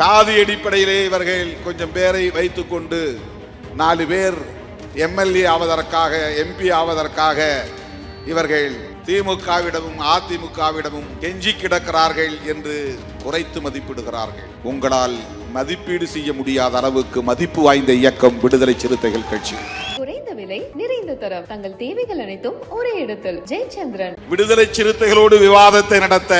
சாதி அடிப்படையிலே இவர்கள் கொஞ்சம் பேரை வைத்துக்கொண்டு நாலு பேர் எம்எல்ஏ ஆவதற்காக எம்பி ஆவதற்காக இவர்கள் திமுகவிடமும் அதிமுகவிடமும் கெஞ்சி கிடக்கிறார்கள் என்று குறைத்து மதிப்பிடுகிறார்கள். உங்களால் மதிப்பீடு செய்ய முடியாத அளவுக்கு மதிப்பு வாய்ந்த இயக்கம் விடுதலை சிறுத்தைகள் கட்சி. குறைந்த விலை நிறைந்த தரம். தங்கள் தேவைகள் அனைத்தும் ஒரே இடத்தில். ஜெயச்சந்திரன். விடுதலை சிறுத்தைகளோடு விவாதத்தை நடத்த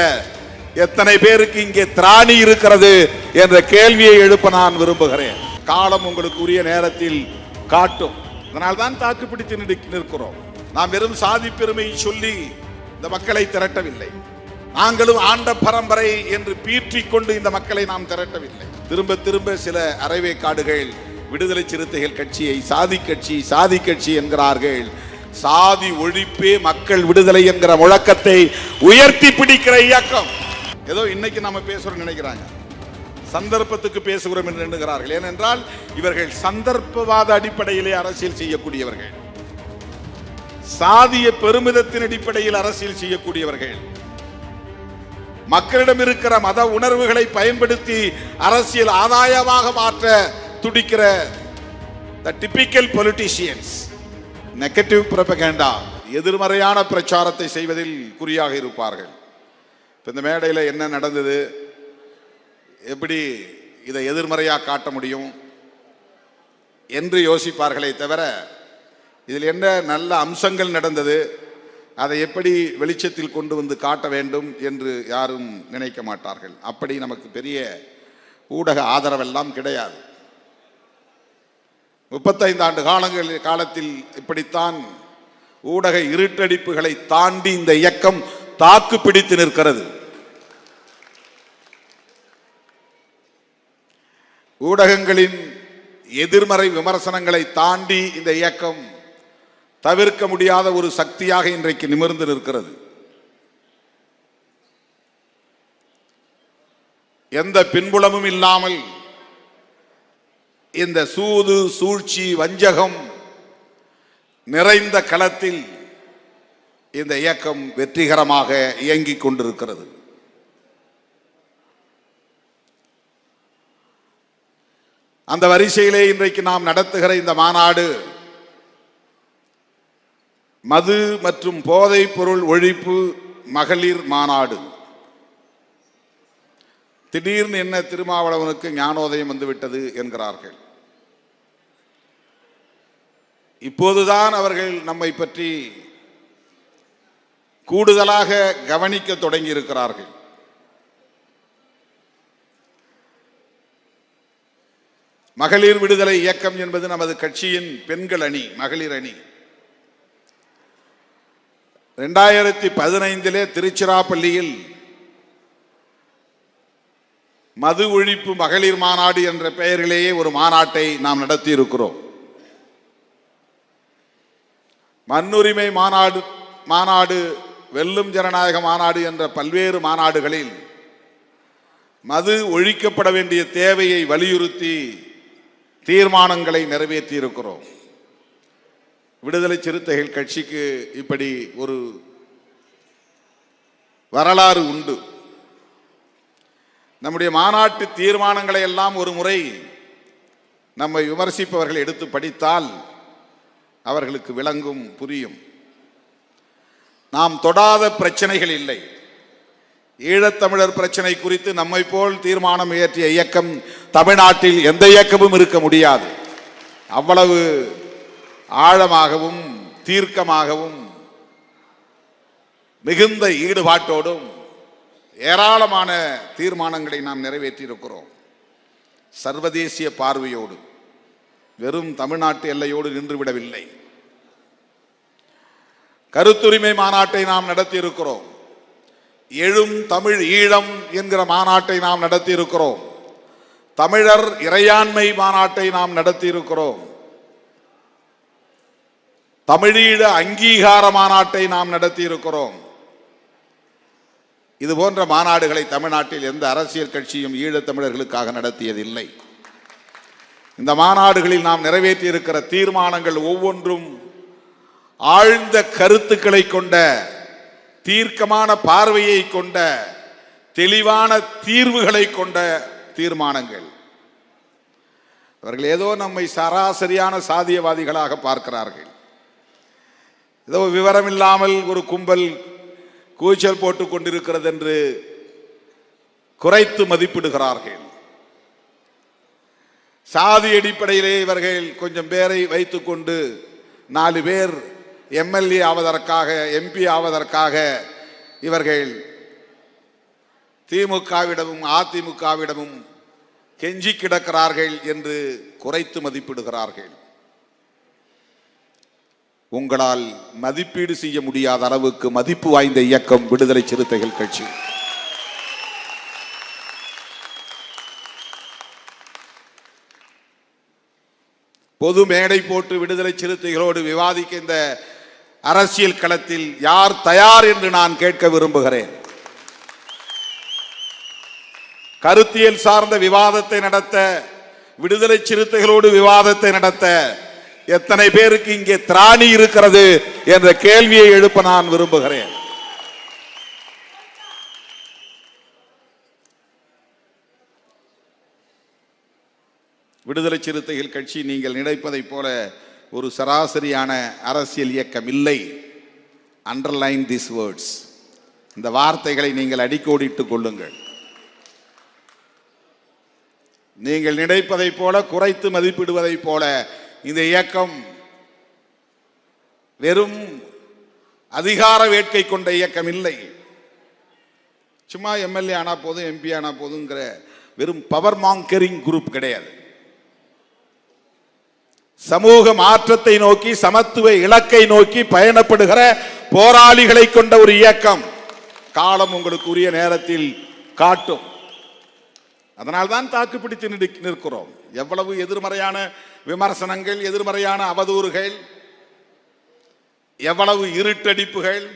எத்தனை பேருக்கு இங்கே திராணி இருக்கிறது என்ற கேள்வியை எழுப்ப நான் விரும்புகிறேன். காலம் உங்களுக்கு உரிய நேரத்தில் காட்டும். அதனால் தான் தாக்குப்பிடித்து நிற்க- நிற்கிறோம். நாம் வெறும் சாதி பெருமையை சொல்லி இந்த மக்களை திரட்டவில்லை. நாங்களும் ஆண்ட பரம்பரை என்று பீற்றிக் கொண்டு இந்த மக்களை நாம் திரட்டவில்லை. திரும்ப திரும்ப சில அரைவே காடுகள் விடுதலை சிறுத்தைகள் கட்சியை சாதி கட்சி சாதி கட்சி என்கிறார்கள். சாதி ஒழிப்பே மக்கள் விடுதலை என்கிற முழக்கத்தை உயர்த்தி பிடிக்கிற இயக்கம். ஏதோ இன்னைக்கு நம்ம பேசுறோம் நினைக்கிறாங்க. சந்தர்ப்பத்துக்கு பேசுகிறோம் என்று எண்ணுகிறார்கள். ஏனென்றால் இவர்கள் சந்தர்ப்பவாத அடிப்படையிலே அரசியல் செய்யக்கூடியவர்கள். சாதிய பெருமிதத்தின் அடிப்படையில் அரசியல் செய்யக்கூடியவர்கள். மக்களிடம் இருக்கிற மத உணர்வுகளை பயன்படுத்தி அரசியல் ஆதாயமாக மாற்ற துடிக்கிற the typical politicians negative propaganda எதிர்மறையான பிரச்சாரத்தை செய்வதில் குறியாக இருப்பார்கள். இப்போ இந்த மேடையில் என்ன நடந்தது? எப்படி இதை எதிர்மறையாக காட்ட முடியும்? என்று யோசிப்பார்களே தவிர இதில் என்ன நல்ல அம்சங்கள் நடந்தது? அதை எப்படி வெளிச்சத்தில் கொண்டு வந்து காட்ட வேண்டும் என்று யாரும் நினைக்க மாட்டார்கள். அப்படி நமக்கு பெரிய ஊடக ஆதரவெல்லாம் கிடையாது. முப்பத்தைந்து ஆண்டு காலங்கள் காலத்தில் இப்படித்தான் ஊடக இருட்டடிப்புகளை தாண்டி இந்த இயக்கம் தாக்கு பிடித்து நிற்கிறது. ஊடகங்களின் எதிர்மறை விமர்சனங்களை தாண்டி இந்த இயக்கம் தவிர்க்க முடியாத ஒரு சக்தியாக இன்றைக்கு நிமிர்ந்து நிற்கிறது. எந்த பின்புலமும் இல்லாமல் இந்த சூது சூழ்ச்சி வஞ்சகம் நிறைந்த களத்தில் இந்த இயக்கம் வெற்றிகரமாக இயங்கிக் கொண்டிருக்கிறது. அந்த வரிசையிலே இன்றைக்கு நாம் நடத்துகிற இந்த மாநாடு மது மற்றும் போதைப் பொருள் ஒழிப்பு மகளிர் மாநாடு. திடீர்னு என்ன திருமாவளவனுக்கு ஞானோதயம் வந்துவிட்டது என்கிறார்கள். இப்போதுதான் அவர்கள் நம்மை பற்றி கூடுதலாக கவனிக்க தொடங்கி இருக்கிறார்கள் மகளிர் விடுதலை இயக்கம் என்பது நமது கட்சியின் பெண்கள் அணி மகளிர் அணி. ரெண்டாயிரத்தி பதினைந்திலே திருச்சிராப்பள்ளியில் மது ஒழிப்பு மகளிர் மாநாடு என்ற பெயரிலேயே ஒரு மாநாட்டை நாம் நடத்தி இருக்கிறோம் மண்ணுரிமை மாநாடு மாநாடு வெல்லும் ஜனநாயக மாநாடு என்ற பல்வேறு மாநாடுகளில் மது ஒழிக்கப்பட வேண்டிய தேவையை வலியுறுத்தி தீர்மானங்களை நிறைவேற்றி இருக்கிறோம் விடுதலை சிறுத்தைகள் கட்சிக்கு இப்படி ஒரு வரலாறு உண்டு. நம்முடைய மாநாட்டு தீர்மானங்களை எல்லாம் ஒரு முறை நம்மை விமர்சிப்பவர்கள் எடுத்து படித்தால் அவர்களுக்கு விளங்கும் புரியும். நாம் தொடாத பிரச்சனைகள் இல்லை. ஈழத்தமிழர் பிரச்சனை குறித்து நம்மை போல் தீர்மானம் இயற்றிய இயக்கம் தமிழ்நாட்டில் எந்த இயக்கமும் இருக்க முடியாது. அவ்வளவு ஆழமாகவும் தீர்க்கமாகவும் மிகுந்த ஈடுபாட்டோடும் ஏராளமான தீர்மானங்களை நாம் நிறைவேற்றியிருக்கிறோம். சர்வதேசிய பார்வையோடு வெறும் தமிழ்நாட்டு எல்லையோடு நின்றுவிடவில்லை கருத்துரிமை மாநாட்டை நாம் நடத்தியிருக்கிறோம். எழும் தமிழ் ஈழம் என்கிற மாநாட்டை நாம் நடத்தியிருக்கிறோம். தமிழர் இறையாண்மை மாநாட்டை நாம் நடத்தியிருக்கிறோம். தமிழீழ அங்கீகார மாநாட்டை நாம் நடத்தியிருக்கிறோம். இது போன்ற மாநாடுகளை தமிழ்நாட்டில் எந்த அரசியல் கட்சியும் ஈழத் தமிழர்களுக்காக நடத்தியதில்லை. இந்த மாநாடுகளில் நாம் நிறைவேற்றியிருக்கிற தீர்மானங்கள் ஒவ்வொன்றும் ஆழ்ந்த கருத்துக்களை கொண்ட தீர்க்கமான பார்வையை கொண்ட தெளிவான தீர்வுகளை கொண்ட தீர்மானங்கள். அவர்கள் ஏதோ நம்மை சராசரியான சாதியவாதிகளாக பார்க்கிறார்கள். ஏதோ விவரம் இல்லாமல் ஒரு கும்பல் கூச்சல் போட்டுக் கொண்டிருக்கிறது என்று குறைத்து மதிப்பிடுகிறார்கள். சாதி அடிப்படையிலே இவர்கள் கொஞ்சம் பேரை வைத்துக்கொண்டு நாலு பேர் எம்எல்ஏ ஆவதற்காக எம்பி ஆவதற்காக இவர்கள் திமுகவிடமும் அதிமுகவிடமும் கெஞ்சி கிடக்கிறார்கள் என்று குறைத்து மதிப்பிடுகிறார்கள். உங்களால் மதிப்பீடு செய்ய முடியாத அளவுக்கு மதிப்பு வாய்ந்த இயக்கம் விடுதலை சிறுத்தைகள் கட்சி. பொது மேடை போட்டு விடுதலை சிறுத்தைகளோடு விவாதிக்க இந்த அரசியல் களத்தில் யார் தயார் என்று நான் கேட்க விரும்புகிறேன். கருத்தியல் சார்ந்த விவாதத்தை நடத்த விடுதலை சிறுத்தைகளோடு விவாதத்தை நடத்த எத்தனை பேருக்கு இங்கே திராணி இருக்கிறது என்ற கேள்வியை எழுப்ப நான் விரும்புகிறேன். விடுதலை சிறுத்தைகள் கட்சி நீங்கள் நினைப்பதைப் போல ஒரு சராசரியான அரசியல் இயக்கம் இல்லை. அண்டர்லைன் திஸ் வேர்ட்ஸ் இந்த வார்த்தைகளை நீங்கள் அடிக்கோடிட்டுக் கொள்ளுங்கள். நீங்கள் நினைப்பதைப் போல குறைத்து மதிப்பிடுவதைப் போல இந்த இயக்கம் வெறும் அதிகார வேட்கை கொண்ட இயக்கம் இல்லை. சும்மா எம்எல்ஏ ஆனா போதும் எம்பி ஆனா போதுங்கிற வெறும் பவர் மாங்கரிங் குரூப் கிடையாது. சமூக மாற்றத்தை நோக்கி சமத்துவ இலக்கை நோக்கி பயணப்படுகிற போராளிகளை கொண்ட ஒரு இயக்கம். காலம் உங்களுக்கு உரிய நேரத்தில் காட்டும். அதனால்தான் தாக்கு பிடித்து நிற்கிறோம். எவ்வளவு எதிர்மறையான விமர்சனங்கள் எதிர்மறையான அவதூறுகள் எவ்வளவு இருட்டடிப்புகள்.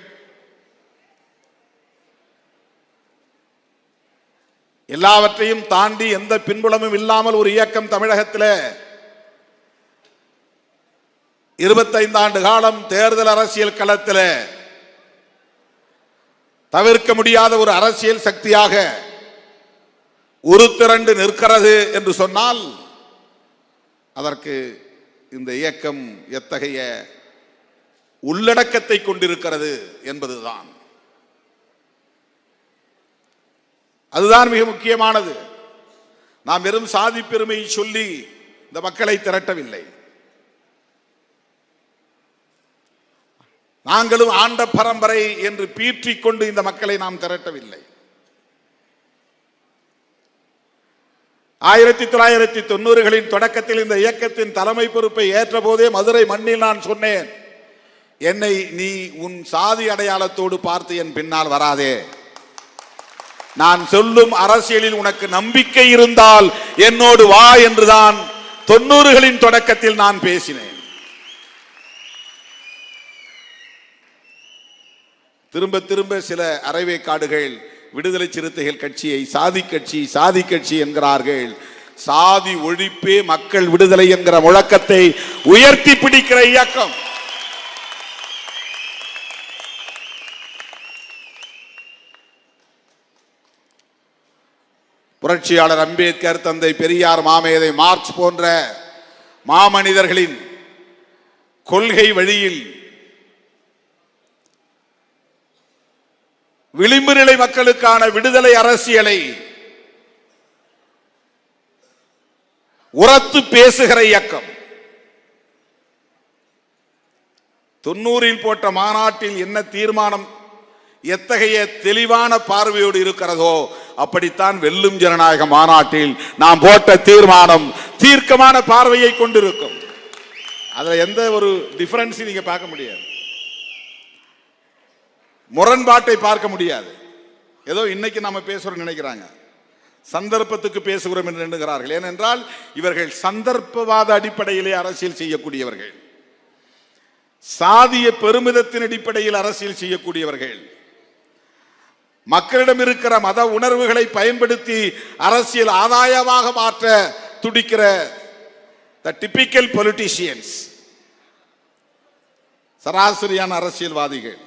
எல்லாவற்றையும் தாண்டி எந்த பின்புலமும் இல்லாமல் ஒரு இயக்கம் தமிழகத்தில் இருபத்தைந்து ஆண்டு காலம் தேர்தல் அரசியல் களத்தில் தவிர்க்க முடியாத ஒரு அரசியல் சக்தியாக உருத்திரண்டு நிற்கிறது என்று சொன்னால் அதற்கு இந்த இயக்கம் எத்தகைய உள்ளடக்கத்தை கொண்டிருக்கிறது என்பதுதான். அதுதான் மிக முக்கியமானது. நாம் வெறும் சாதி பெருமையை சொல்லி இந்த மக்களை திரட்டவில்லை. நாங்களும் ஆண்ட பரம்பரை என்று பீற்றிக் கொண்டு இந்த மக்களை நாம் திரட்டவில்லை. ஆயிரத்தி தொள்ளாயிரத்தி தொண்ணூறுகளின் தொடக்கத்தில் இந்த இயக்கத்தின் தலைமை பொறுப்பை ஏற்ற போதே மதுரை மண்ணில் நான் சொன்னேன் என்னை நீ உன் சாதி அடையாளத்தோடு பார்த்து என் பின்னால் வராதே. நான் சொல்லும் அரசியலில் உனக்கு நம்பிக்கை இருந்தால் என்னோடு வா என்றுதான் தொண்ணூறுகளின் தொடக்கத்தில் நான் பேசினேன். திரும்ப திரும்ப சில அரைவே காடுகள் விடுதலை சிறுத்தைகள் கட்சியை சாதி கட்சி சாதி கட்சி என்கிறார்கள். சாதி ஒழிப்பே மக்கள் விடுதலை என்கிற முழக்கத்தை உயர்த்தி பிடிக்கிற இயக்கம். புரட்சியாளர் அம்பேத்கர் தந்தை பெரியார் மாமேதை மார்க்ஸ் போன்ற மாமனிதர்களின் கொள்கை வழியில் விளிம்பு நிலை மக்களுக்கான விடுதலை அரசியலை உரத்து பேசுகிற இயக்கம். தொண்ணூறில் போட்ட மாநாட்டில் என்ன தீர்மானம் எத்தகைய தெளிவான பார்வையோடு இருக்கிறதோ அப்படித்தான் வெல்லும் ஜனநாயக மாநாட்டில் நாம் போட்ட தீர்மானம் தீர்க்கமான பார்வையை கொண்டிருக்கும். அதுல எந்த ஒரு டிஃபரன்ஸையும் நீங்க பார்க்க முடியாது. முரண்பாட்டை பார்க்க முடியாது. ஏதோ இன்னைக்கு நாம பேசுறோம் நினைக்கிறாங்க. சந்தர்ப்பத்துக்கு பேசுகிறோம் என்று எண்ணுகிறார்கள். ஏனென்றால் இவர்கள் சந்தர்ப்பவாத அடிப்படையிலே அரசியல் செய்யக்கூடியவர்கள். சாதிய பெருமிதத்தின் அடிப்படையில் அரசியல் செய்யக்கூடியவர்கள். மக்களிடம் இருக்கிற மத உணர்வுகளை பயன்படுத்தி அரசியல் ஆதாயமாக மாற்ற துடிக்கிற த டிபிக்கல் பொலிட்டீஷியன்ஸ் சராசரியான அரசியல்வாதிகள்.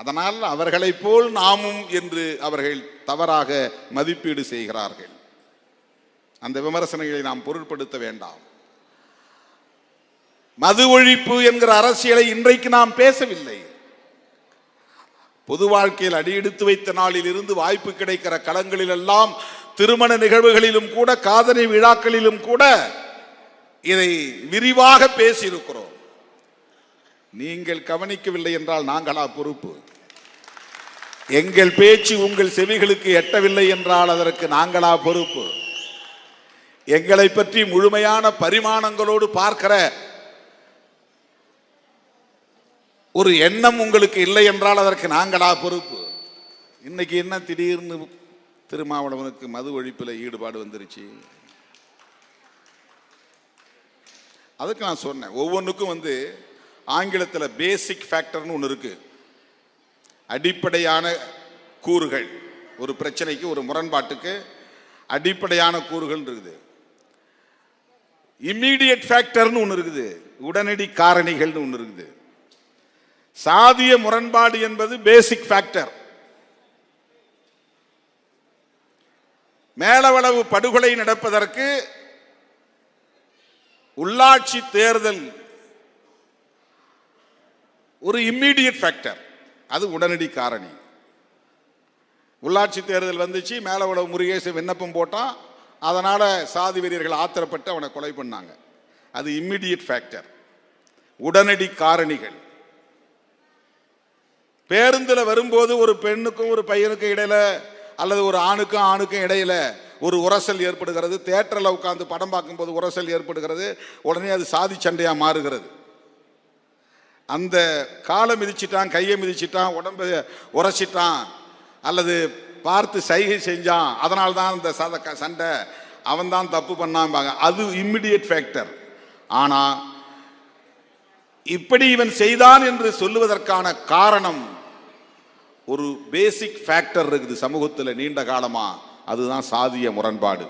அதனால் அவர்களைப் போல் நாமும் என்று அவர்கள் தவறாக மதிப்பீடு செய்கிறார்கள். அந்த விமர்சனங்களை நாம் பொருட்படுத்த வேண்டாம். மது ஒழிப்பு என்கிற அரசியலை இன்றைக்கு நாம் பேசவில்லை. பொது வாழ்க்கையில் அடியெடுத்து வைத்த நாளில் இருந்து வாய்ப்பு கிடைக்கிற களங்களில் எல்லாம் திருமண நிகழ்வுகளிலும் கூட காதலி விழாக்களிலும் கூட இதை விரிவாக பேசியிருக்கிறோம். நீங்கள் கவனிக்கவில்லை என்றால் நாங்களா பொறுப்பு. எங்கள் பேச்சு உங்கள் செவிகளுக்கு எட்டவில்லை என்றால் அதற்கு நாங்களா பொறுப்பு. எங்களை பற்றி முழுமையான பரிமாணங்களோடு பார்க்கிற ஒரு எண்ணம் உங்களுக்கு இல்லை என்றால் அதற்கு நாங்களா பொறுப்பு. இன்னைக்கு என்ன திடீர்னு திருமாவளவனுக்கு மது ஒழிப்பில் ஈடுபாடு வந்துருச்சு? அதுக்கு நான் சொன்னேன். ஒவ்வொன்றுக்கும் வந்து ஆங்கிலத்தில் பேசிக் ஃபேக்டர்னு ஒன்று இருக்குது அடிப்படையான கூறுகள். ஒரு பிரச்சனைக்கு ஒரு முரண்பாட்டுக்கு அடிப்படையான கூறுகள் இருக்குது. இம்மீடியட் ஃபேக்டர்னு ஒன்று இருக்குது. உடனடி காரணிகள்னு ஒன்று இருக்குது. சாதிய முரண்பாடு என்பது பேசிக் ஃபேக்டர் மேலவளவு படுகொலை நடப்பதற்கு உள்ளாட்சி தேர்தல் ஒரு இம்மீடியட் ஃபேக்டர் அது உடனடி காரணி. உள்ளாட்சி தேர்தல் வந்துச்சு மேலே உள்ள முருகேசன் விண்ணப்பம் போட்டான் அதனால் சாதி வெறியர்கள் ஆத்திரப்பட்டு அவனை கொலை பண்ணாங்க. அது இம்மிடியட் ஃபேக்டர் உடனடி காரணிகள். பேருந்தில் வரும்போது ஒரு பெண்ணுக்கும் ஒரு பையனுக்கும் இடையில அல்லது ஒரு ஆணுக்கும் ஆணுக்கும் இடையில ஒரு உரசல் ஏற்படுகிறது. தேட்டரில் உட்காந்து படம் பார்க்கும்போது உரசல் ஏற்படுகிறது. உடனே அது சாதி சண்டையாக மாறுகிறது. அந்த காலை மிதிச்சிட்டான் கையை மிதிச்சிட்டான் உடம்பை உரைச்சிட்டான் அல்லது பார்த்து சைகை செஞ்சான் அதனால தான் இந்த சத க- சண்டை அவன் தான் தப்பு பண்ணாம்பாங்க அது இம்மிடியட் ஃபேக்டர் ஆனால் இப்படி இவன் செய்தான் என்று சொல்லுவதற்கான காரணம் ஒரு பேசிக் ஃபேக்டர் இருக்குது சமூகத்தில் நீண்ட காலமாக அதுதான் சாதிய முரண்பாடு.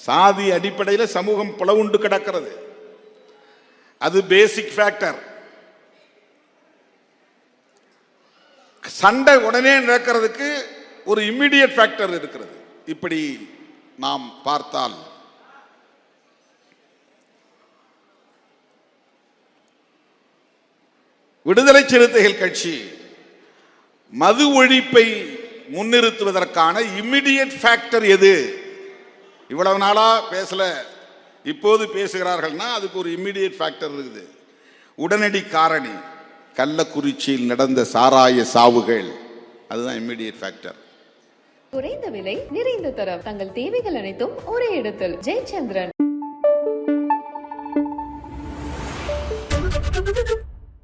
சாதி அடிப்படையில் சமூகம் பிளவுண்டு கிடக்கிறது. அது பேசிக் ஃபேக்டர் சண்டை உடனே நடக்கிறதுக்கு ஒரு இம்மிடியட் ஃபேக்டர் இருக்கிறது. இப்படி நாம் பார்த்தால் விடுதலை சிறுத்தைகள் கட்சி மது ஒழிப்பை முன்னிறுத்துவதற்கான இம்மிடியட் ஃபேக்டர் எது? இவ்வளவு நாளா பேசல. இப்போது பேசுகிறார்கள்னா அதுக்கு ஒரு இம்மிடியட் ஃபேக்டர் இருக்குது. உடனடி காரணி. கள்ளக்குறிச்சியில் நடந்த சாராய சாவுகள். அதுதான் இம்மிடியட் ஃபேக்டர் குறைந்த விலை நிறைந்த தரம். தங்கள் தேவைகள் அனைத்தும் ஒரே இடத்தில். ஜெயச்சந்திரன்.